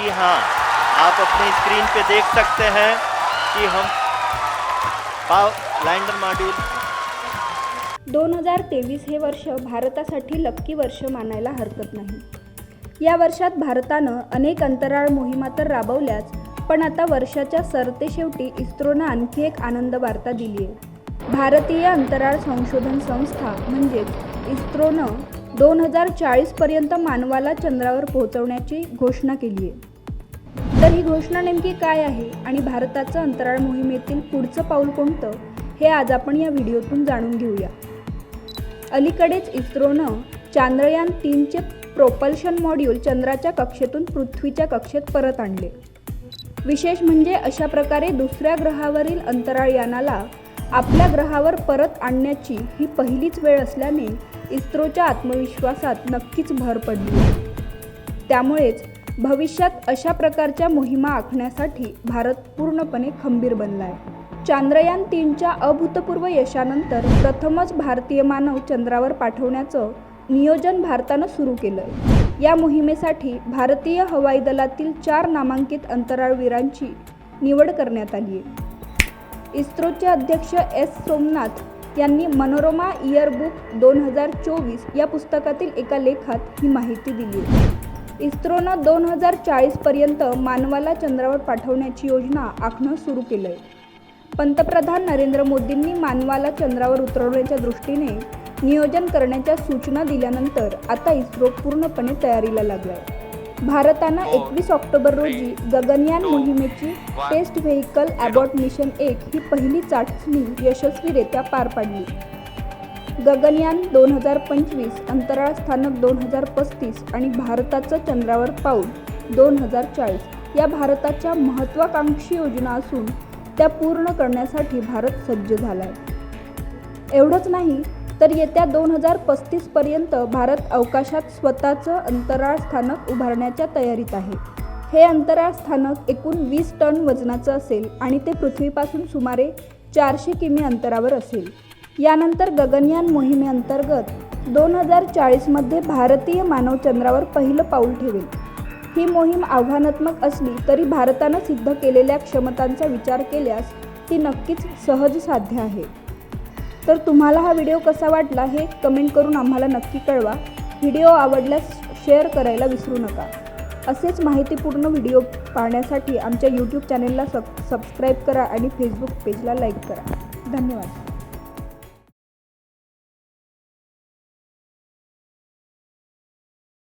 जी हाँ आप अपने स्क्रीन पे देख सकते हैं कि हम पाव मॉड्यूल दोन हजार तेवीस हे वर्ष भारतासाठी लक्की वर्ष मानायला हरकत नाही. या वर्षात भारतानं अनेक अंतराळ मोहिमा तर राबवल्याच पण आता वर्षाच्या सरतेशेवटी इस्रोनं आणखी एक आनंद वार्ता दिली आहे भारतीय अंतराळ संशोधन संस्था म्हणजेच इस्रोनं दोन हजार चाळीसपर्यंत मानवाला चंद्रावर पोहोचवण्याची घोषणा केली आहे तर ही घोषणा नेमकी काय आहे आणि भारताचं अंतराळ मोहिमेतील पुढचं पाऊल कोणतं हे आज आपण या व्हिडिओतून जाणून घेऊया. अलीकडेच इस्रोनं चांद्रयान तीनचे प्रोपल्शन मॉड्यूल चंद्राच्या कक्षेतून पृथ्वीच्या कक्षेत परत आणले. विशेष म्हणजे अशा प्रकारे दुसऱ्या ग्रहावरील अंतराळयानाला आपल्या ग्रहावर परत आणण्याची ही पहिलीच वेळ असल्याने इस्रोच्या आत्मविश्वासात नक्कीच भर पडली. त्यामुळेच भविष्यात अशा प्रकारच्या मोहिमा आखण्यासाठी भारत पूर्णपणे खंबीर बनला आहे चांद्रयान तीनच्या अभूतपूर्व यशानंतर प्रथमच भारतीय मानव चंद्रावर पाठवण्याचं नियोजन भारतानं सुरू केलं आहे या मोहिमेसाठी भारतीय हवाई दलातील चार नामांकित अंतराळवीरांची निवड करण्यात आली आहे इस्रोचे अध्यक्ष एस सोमनाथ यांनी मनोरमा इयरबुक दोन हजार चोवीस या पुस्तकातील एका लेखात ही माहिती दिली आहे इस्रोनं दोन हजार चाळीसपर्यंत मानवाला चंद्रावर पाठवण्याची योजना आखणं सुरू केलं आहे पंतप्रधान नरेंद्र मोदींनी मानवाला चंद्रावर उतरवण्याच्या दृष्टीने नियोजन करण्याच्या सूचना दिल्यानंतर आता इस्रो पूर्णपणे तयारीला लागला आहे भारतानं एकवीस ऑक्टोबर रोजी गगनयान मोहिमेची टेस्ट व्हेकल ॲबॉट मिशन एक ही पहिली चाचणी यशस्वीरित्या पार पाडली. गगनयान दोन हजार पंचवीस अंतराळ स्थानक दोन हजार पस्तीस आणि भारताचं चंद्रावर पाऊल दोन हजार चाळीस या भारताच्या महत्त्वाकांक्षी योजना असून त्या पूर्ण करण्यासाठी भारत सज्ज झाला आहे एवढंच नाही तर येत्या दोन हजार पस्तीसपर्यंत भारत अवकाशात स्वतःचं अंतराळ स्थानक उभारण्याच्या तयारीत आहे. हे अंतराळ स्थानक एकूण वीस टन वजनाचं असेल आणि ते पृथ्वीपासून सुमारे चारशे किमी अंतरावर असेल. यानंतर गगनयान मोहिमेअंतर्गत दोन हजार चाळीसमध्ये भारतीय मानव चंद्रावर पहिलं पाऊल ठेवेल. ही मोहीम आव्हानात्मक असली तरी भारतानं सिद्ध केलेल्या क्षमतांचा विचार केल्यास ती नक्कीच सहज साध्य आहे. तर तुम्हाला हा व्हिडिओ कसा वाटला हे कमेंट करून आम्हाला नक्की कळवा. व्हिडिओ आवडल्यास शेअर करायला विसरू नका. असेच माहितीपूर्ण व्हिडिओ पाहण्यासाठी आमच्या यूट्यूब चॅनेलला सब सबस्क्राईब करा आणि फेसबुक पेजला लाईक करा. धन्यवाद.